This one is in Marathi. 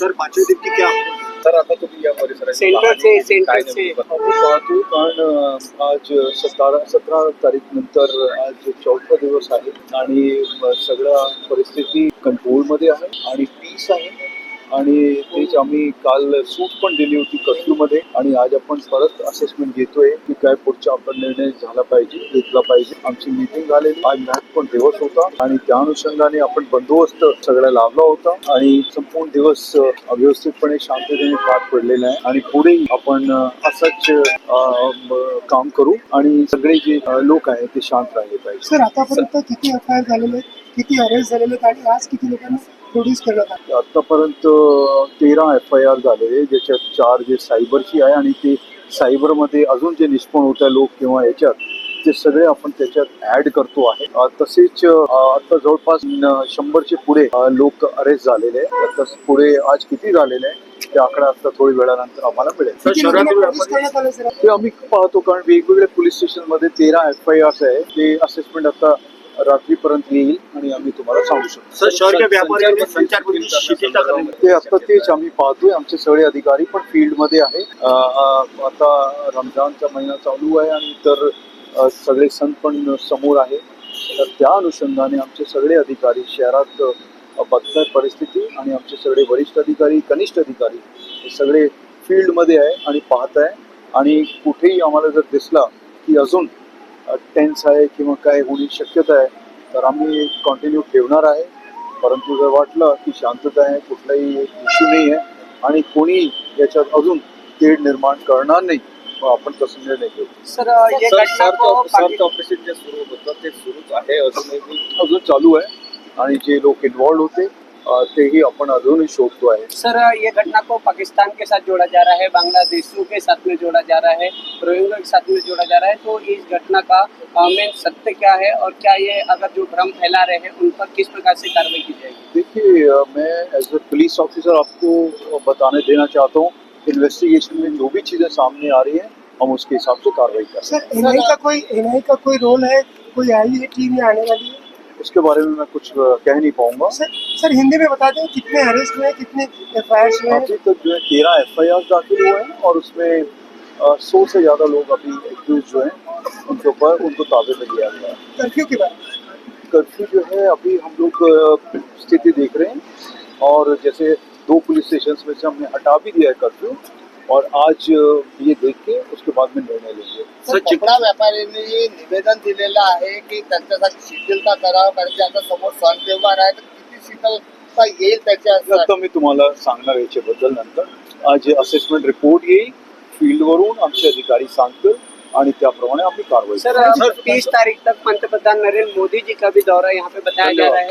सर पाचवे दिन की क्या तर आता तुम्ही या परिसराची पाहणी केली. काय आम्ही पाहतो कारण आज सतरा सतरा तारीख नंतर आज चौथा दिवस आहे आणि सगळ्या परिस्थिती कंट्रोलमध्ये आहे आणि पीस आहे. आणि तेच आम्ही काल सूट पण दिली होती कर्फ्यूमध्ये आणि आज आपण परत असेसमेंट घेतोय की काय पुढचा आपला निर्णय झाला पाहिजे घेतला पाहिजे. आमची मीटिंग झालेली. आज मॅच पण दिवस होता आणि त्या अनुषंगाने आपण बंदोबस्त सगळा लावला होता आणि संपूर्ण दिवस व्यवस्थितपणे शांततेने पार पडलेला आहे. आणि पुढे आपण असंच काम करू आणि सगळे जे लोक आहेत ते शांत राहिले पाहिजे. सर आतापर्यंत किती आर झालेले किती अरेस्ट झालेले आणि आज किती लोकांना प्रोड्यूस आतापर्यंत तेरा एफ आय आर झालेले ज्याच्यात चार जे सायबरची आहे आणि ते सायबरमध्ये अजून जे निष्पण होत आहे लोक किंवा याच्यात ते सगळे आपण त्याच्यात ऍड करतो आहे. तसेच आता जवळपास शंभरचे पुढे लोक अरेस्ट झालेले आहे आता पुढे आज किती झालेले आहे ते आकडा आता थोडी वेळानंतर आम्हाला मिळेल. ते आम्ही पाहतो कारण वेगवेगळ्या पोलीस स्टेशनमध्ये तेरा एफ आय आर आहे. ते असेसमेंट आता रात्रीपर्यंत येईल आणि आम्ही तुम्हाला सांगू शकतो. ते आता तेच आम्ही पाहतोय. आमचे सगळे अधिकारी पण फील्डमध्ये आहे आता रमजानचा महिना चालू आहे आणि इतर सगळे सण पण समोर आहे. तर त्या अनुषंगाने आमचे सगळे अधिकारी शहरात बघताय परिस्थिती आणि आमचे सगळे वरिष्ठ अधिकारी कनिष्ठ अधिकारी हे सगळे फील्डमध्ये आहे आणि पाहत आहे आणि कुठेही आम्हाला जर दिसला की अजून टेन्स आहे किंवा काय होण्याची शक्यता आहे तर आम्ही कंटिन्यू ठेवणार आहे. परंतु जर वाटलं की शांतता आहे कुठलाही इश्यू नाही आहे आणि कोणी याच्यात अजून तेढ निर्माण करणार नाही मग आपण तसं निर्णय घेऊ. सर ये सर, ऑपरेशन जे होतं ते सुरूच आहे अजूनही? अजून चालू आहे आणि जे लोक इन्वॉल्ड होते तेही आपण अजूनही शोधतो आहे. सर ये घटना को पाकिस्तान के साथ जोड़ा जा रहा है बांग्लादेशियों के साथ में जोड़ा जा रहा है रोहिंग्या के साथ में जोड़ा जा रहा है तो इस घटना का मेन सत्य क्या है और क्या ये अगर जो भ्रम फैला रहे हैं उन पर किस प्रकार से कार्रवाई की जाएगी? देखिए मैं एज ए पुलिस ऑफिसर आपको बताने देना चाहता हूँ इन्वेस्टिगेशन में जो भी चीज़ें सामने आ रही हैं हम उसके हिसाब से कार्रवाई कर सर एनआई का कोई एनआई का कोई रोल है? कोई आई है टीम आने वाली? है उसके बारे में मैं कुछ कह नहीं पाऊँगा। सर सर हिंदी में बता दें कितने अरेस्ट हुए कितने एफ़ आई हुए अभी तक जो है तेरह एफ़ आई आर दाखिल हुए हैं और उसमें सौ से ज़्यादा लोग अभी एक्यूज जो हैं उनके ऊपर उनको ताबे में लिया गया है। कर्फ्यू के बाद? कर्फ्यू जो है अभी हम लोग स्थिति देख रहे हैं और जैसे दो पुलिस स्टेशन में से हमने हटा भी दिया है कर्फ्यू और आज ये देख के उसके बाद में निर्णय लेंगे कपडा व्यापाऱ्यांनी निवेदन दिलेलं आहे की त्यांच्यासाठी शिथिलता करावं? कारण की आता समोर सण त्योहार आहे तर किती शिथिलता येईल त्याच्या आता मी तुम्हाला सांगणार याच्याबद्दल नंतर. आज असेसमेंट रिपोर्ट येईल. फील्डवरून आमचे अधिकारी सांगतील आणि त्याप्रमाणे आम्ही कारवाई सर. तीस तारीख तक पंतप्रधान नरेंद्र मोदी जी का भी दौरा यहाँ पे बताया जा रहा है।